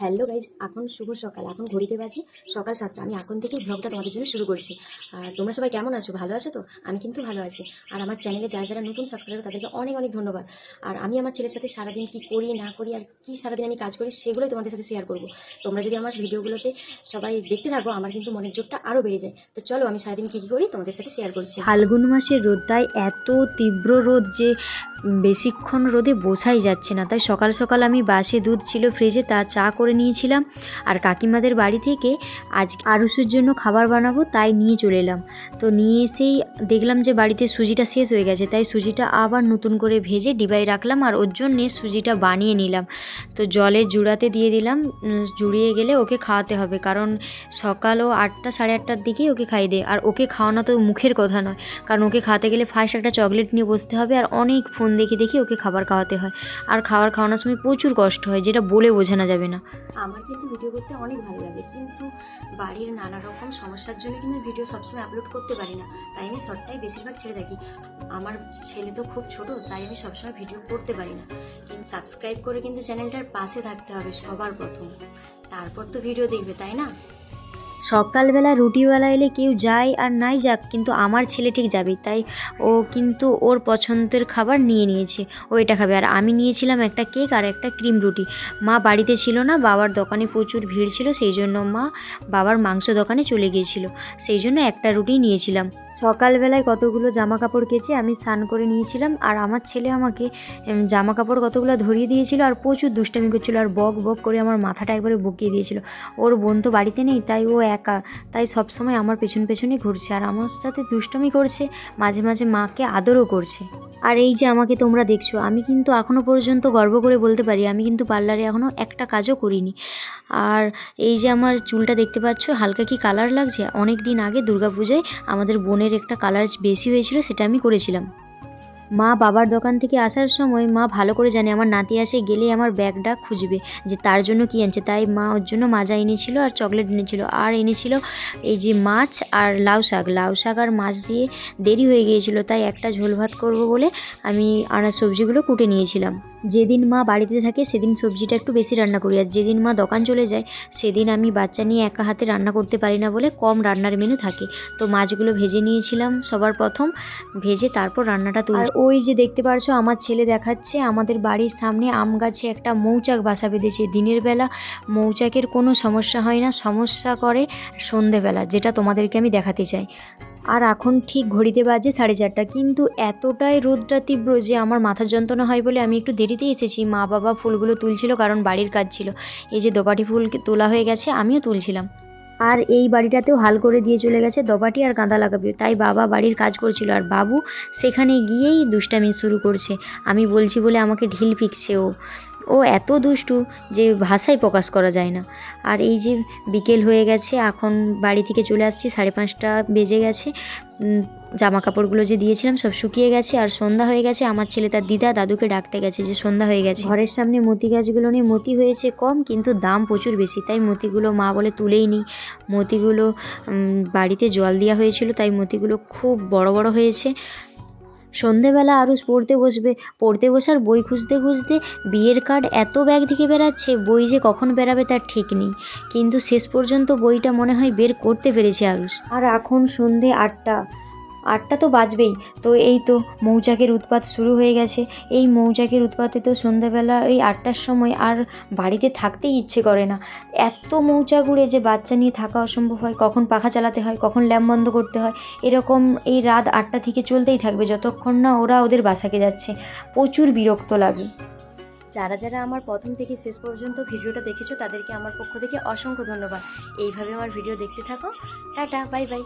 Hello guys এখন শুভ সকাল। এখন ঘড়িতে বাজে সকাল সাতটা। আমি এখন থেকেই ব্লগটা তোমাদের জন্য শুরু করছি। আর তোমরা সবাই কেমন আছো? ভালো আছো তো? আমি কিন্তু ভালো আছি। আর আমার চ্যানেলে যারা যারা নতুন সাবস্ক্রাইবার তাদেরকে অনেক অনেক ধন্যবাদ। আর আমি আমার ছেলের সাথে সারাদিন কি করি, না করি, আর কি সারাদিন আমি কাজ করি, সেগুলোই তোমাদের সাথে শেয়ার করব। তোমরা যদি আমার ভিডিওগুলোতে সবাই দেখতে থাকো, আমার কিন্তু মনের জোরটা আরও বেড়ে যায়। তো চলো, আমি সারাদিন কী কী করি তোমাদের সাথে শেয়ার করছি। ফাল্গুন মাসের রোদটায় এত তীব্র রোদ যে বেশিক্ষণ রোদে বসাই যাচ্ছে না। তাই সকাল সকাল আমি বাসে দুধ ছিল ফ্রিজে তা চা করে নিয়েছিলাম। আর কাকিমাদের বাড়ি থেকে আজ আরুষের জন্য খাবার বানাবো, তাই নিয়ে চলে এলাম। তো নিয়ে এসেই দেখলাম যে বাড়িতে সুজিটা শেষ হয়ে গেছে, তাই সুজিটা আবার নতুন করে ভেজে ডিবাই রাখলাম আর ওর জন্যে সুজিটা বানিয়ে নিলাম। তো জলে জুড়াতে দিয়ে দিলাম জুড়িয়ে গেলে ওকে খাওয়াতে হবে, কারণ সকাল ও আটটা সাড়ে আটটার দিকেই ওকে খাইয়ে দেয় আর ওকে খাওয়ানো তো মুখের কথা নয়, কারণ ওকে খাওয়াতে গেলে ফার্স্ট একটা চকলেট নিয়ে বসতে হবে আর অনেক ফোন দেখে দেখে ওকে খাবার খাওয়াতে হয়। আর খাবার খাওয়ানোর সময় প্রচুর কষ্ট হয়, যেটা বলে বোঝানো যাবে না। আমার কিন্তু ভিডিও করতে অনেক ভালো লাগে। কিন্তু বাড়ির নানা রকম সমস্যার জন্য কিন্তু ভিডিও সবসময় আপলোড করতে পারি না। তাই আমি শর্টটাই বেশিরভাগ ছেড়ে থাকি। আমার ছেলে তো খুব ছোট, তাই আমি সবসময় ভিডিও করতে পারি না। কিন্তু সাবস্ক্রাইব করে কিন্তু চ্যানেলটার পাশে থাকতে হবে সবার প্রথম। তারপর তো ভিডিও দেখবে, তাই না? সকালবেলা রুটিওয়ালা এলে কেউ যায় আর নাই যাক, কিন্তু আমার ছেলে ঠিক যাবে তাই ও কিন্তু ওর পছন্দের খাবার নিয়ে নিয়েছে, ও এটা খাবে। আর আমি নিয়েছিলাম একটা কেক আর একটা ক্রিম রুটি। মা বাড়িতে ছিল না, বাবার দোকানে প্রচুর ভিড় ছিল, সেই জন্য মা বাবার মাংস দোকানে চলে গিয়েছিল। সেই জন্য একটা রুটি নিয়েছিলাম। সকালবেলায় কতগুলো জামা কাপড় কেচে আমি স্নান করে নিয়েছিলাম, আর আমার ছেলে আমাকে জামা কাপড় কতগুলো ধরিয়ে দিয়েছিল আর প্রচুর দুষ্টামি করছিল আর বক বক করে আমার মাথাটা একবারে বকিয়ে দিয়েছিল। ওর বোন তো বাড়িতে নেই, তাই ও একা, তাই সবসময় আমার পেছন পেছনই ঘুরছে আর আমার সাথে দুষ্টমি করছে, মাঝে মাঝে মাকে আদরও করছে। আর এই যে আমাকে তোমরা দেখছ, আমি কিন্তু এখনও পর্যন্ত গর্ব করে বলতে পারি, আমি কিন্তু পার্লারে এখনও একটা কাজও করিনি। আর এই যে আমার চুলটা দেখতে পাচ্ছ, হালকা কি কালার লাগছে? অনেক দিন আগে দুর্গাপূজায় আমাদের বোনের একটা কালার বেশি হয়েছিল, সেটা আমি করেছিলাম। মা বাবার দোকান থেকে আসার সময় মা ভালো করে জানে, আমার নাতি আসে গেলে আমার ব্যাগটা খুঁজবে যে তার জন্য কি আনছে তাই মা ওর জন্য মাজা এনেছিল আর চকলেট এনেছিল। আর এনেছিল এই যে মাছ আর লাউ শাক। লাউ শাক আর মাছ দিয়ে দেরি হয়ে গিয়েছিল, তাই একটা ঝোল ভাত করব বলে আমি আনাজ সবজিগুলো কুটে নিয়েছিলাম। যেদিন মা বাড়িতে থাকে, সেদিন সবজিটা একটু বেশি রান্না করি। আর যেদিন মা দোকান চলে যায়, সেদিন আমি বাচ্চা নিয়ে একা হাতে রান্না করতে পারি না বলে কম রান্নার মেনু থাকে। তো মাছগুলো ভেজে নিয়েছিলাম সবার প্রথম, ভেজে তারপর রান্নাটা তুলি ওই যে দেখতে পারছ, আমার ছেলে দেখাচ্ছে, আমাদের বাড়ির সামনে আম গাছে একটা মৌচাক বাসা বেঁধেছে। দিনের বেলা মৌচাকের কোনো সমস্যা হয় না, সমস্যা করে সন্ধেবেলা, যেটা তোমাদেরকে আমি দেখাতে চাই। আর এখন ঠিক ঘড়িতে বাজে সাড়ে চারটা। কিন্তু এতটাই রোদটা তীব্র যে আমার মাথার যন্ত্রণা হয় বলে আমি একটু দেরিতে এসেছি। মা বাবা ফুলগুলো তুলছিল কারণ বাড়ির কাজ ছিল। এই যে দোপাটি ফুল তোলা হয়ে গেছে, আমিও তুলছিলাম। আর এই বাড়িটাতেও হাল করে দিয়ে চলে গেছে দবাটি আর গাঁদা লাগাবে। তাই বাবা বাড়ির কাজ করছিল আর বাবু সেখানে গিয়েই দুষ্টামি শুরু করছে। আমি বলছি বলে আমাকে ঢিল ফিকছে ও। ও এত দুষ্টু যে ভাষায় প্রকাশ করা যায় না। আর এই যে বিকেল হয়ে গেছে, এখন বাড়ি থেকে চলে আসছি, সাড়ে পাঁচটা বেজে গেছে। জামা কাপড়গুলো যে দিয়েছিলাম সব শুকিয়ে গেছে আর সন্ধ্যা হয়ে গেছে। আমার ছেলে তার দিদা দাদুকে ডাকতে গেছে যে সন্ধ্যা হয়ে গেছে। ঘরের সামনে মতি গাছগুলো নিয়ে মতি হয়েছে কম, কিন্তু দাম প্রচুর বেশি। তাই মতিগুলো মা বলে তুলেই নিই মতিগুলো বাড়িতে জল দেওয়া হয়েছিল, তাই মতিগুলো খুব বড় বড় হয়েছে। সন্ধেবেলা আরুষ পড়তে বসবে। পড়তে বসার বই খুঁজতে খুঁজতে বিয়ের কার্ড এত ব্যাগ থেকে বেরাচ্ছে, বই যে কখন বেরাবে তার ঠিক নেই। কিন্তু শেষ পর্যন্ত বইটা মনে হয় বের করতে পেরেছে আরুষ। আর এখন সন্ধে আটটা। আটটা তো বাজবেই। তো এই তো মৌচাকের উৎপাত শুরু হয়ে গেছে। এই মৌচাকের উৎপাতে তো সন্ধ্যাবেলা এই আটটার সময় আর বাড়িতে থাকতেই ইচ্ছে করে না। এত মৌচাক উড়ে যে বাচ্চা নিয়ে থাকা অসম্ভব হয়, কখন পাখা চালাতে হয়, কখন ল্যাম্প বন্ধ করতে হয়, এরকম এই রাত আটটা থেকে চলতেই থাকবে যতক্ষণ না ওরা ওদের বাসাকে যাচ্ছে। প্রচুর বিরক্ত লাগে। যারা যারা আমার প্রথম থেকে শেষ পর্যন্ত ভিডিওটা দেখেছ তাদেরকে আমার পক্ষ থেকে অসংখ্য ধন্যবাদ। এইভাবে আমার ভিডিও দেখতে থাকো। Tata, bye bye.